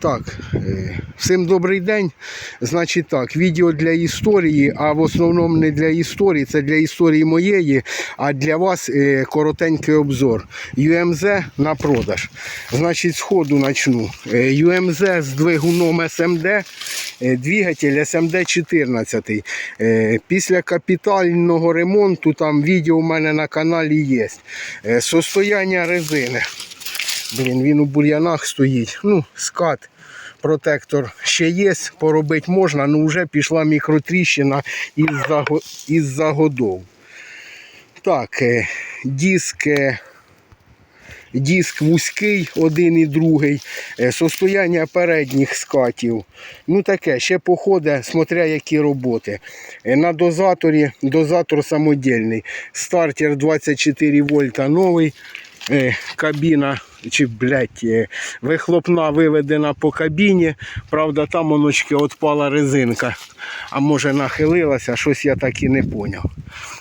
Так, е, всім добрий день. Значить так, відео для історії, а в основному не для історії, це для історії моєї, а для вас е, коротенький обзор. UMZ на продаж. Значить, з ходу начну. Е, UMZ з двигуном е, двигатель SMD 14. Е, Після капітального ремонту там відео у мене на каналі є. Состояння резини. Блін, він у бур'янах стоїть. Ну, скат. Протектор ще є, поробити можна, але вже пішла мікротріщина із-за го- із-за годов. Так, е, диск, е, диск вузький, один і другий. Е, Состояння передніх скатів. Ну таке, ще походить, смотря які роботи. На дозаторі, дозатор самодільний. Стартер 24 вольта новий. Кабіна чи блядь, е, вихлопна виведена по кабіні. Правда, там оночки отпала резинка. А може нахилилася, щось я так і не поняв.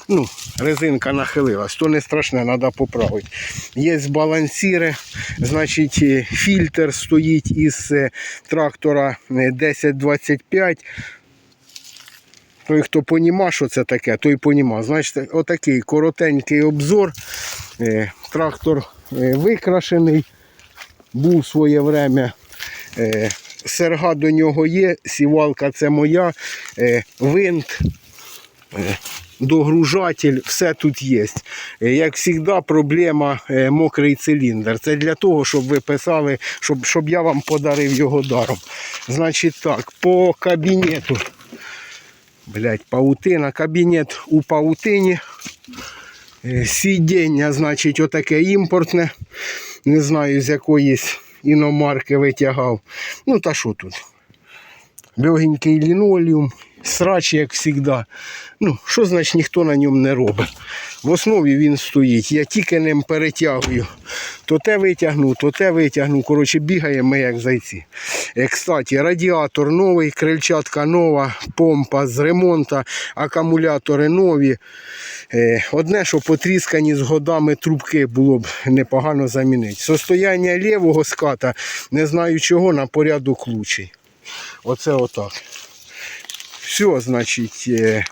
Ну, резинка нахилилась, то не страшне, треба поправити. Є балансіри, значить, е, фільтр стоїть із е, трактора е, 1025. Той, хто поніма, що це таке, той поніма. Значить, отакий коротенький обзор. Е, Трактор е, викрашений, був своє время. Е, Серга до нього є, сівалка це моя, винт, догружатель, все тут є. Як завжди, проблема мокрий циліндр. Це для того, щоб ви писали, щоб, щоб я вам подарив його даром. Значить так, по кабінету. Блять, паутина, кабінет у паутині. Е, Сидіння, значить, отаке імпортне. Не знаю, з якоїсь іномарки витягав. Ну, та що тут? Легенький лінолеум, срач, як завжди. Ну, що значить ніхто на ньому не робить? В основі він стоїть. Я тільки ним перетягую. То те витягну, то те витягну. Коротше, бігаємо ми як зайці. Е, Кстати, радіатор новий, крильчатка нова, помпа з ремонту, акумулятори нові. Е, Одне, що потріскані з годами трубки було б непогано замінити. Состояння лівого ската, не знаю чого, на порядок лучший. Оце отак. Все, значить. е,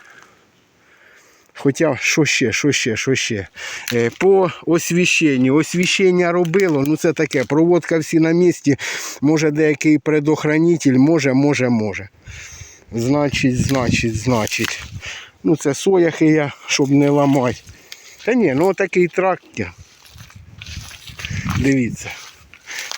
Хоча, що ще, що ще, що ще. Е, По освіщенню. Освіщення робило, ну це таке, проводка всі на місці. Може деякий предохранитель, може, може, може. Значить, значить, значить. Ну це сояхи я, щоб не ламати. Та ні, ну такий трактор. Дивіться.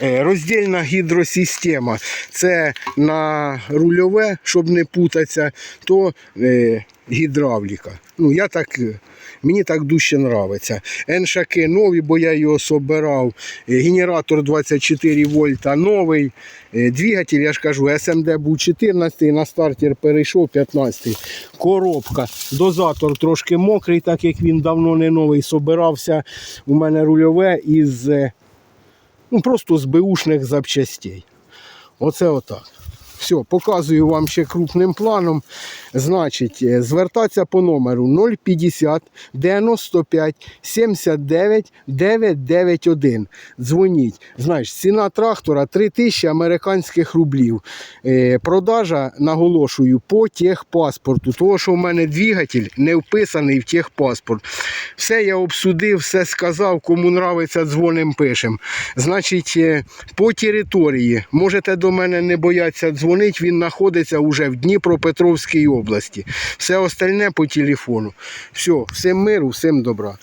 Е, Роздільна гідросистема. Це на рульове, щоб не путатися, то е, гідравліка. Ну, я так, е, мені так дужче подобається. Еншаки нові, бо я його собирав. Генератор 24 вольта новий. Двигатель, я ж кажу, SMD був 14, на стартер перейшов 15. Коробка. Дозатор трошки мокрий, так як він давно не новий. Собирався у мене рульове із. Ну, просто з беушних запчастей. Оце отак. Все, показую вам ще крупним планом. Значить, е, звертатися по номеру 050 95 79 991. Дзвоніть. Знаєш, ціна трактора 3000 американських рублів. Е, продажа, наголошую, по техпаспорту. Того, що в мене двигатель не вписаний в техпаспорт. Все я обсудив, все сказав. Кому нравиться, дзвоним пишем. Значить, е, по території можете до мене не боятися дзвонити. Він знаходиться вже в Дніпропетровській області. Все остальне по телефону. Все, всім миру, всім добра.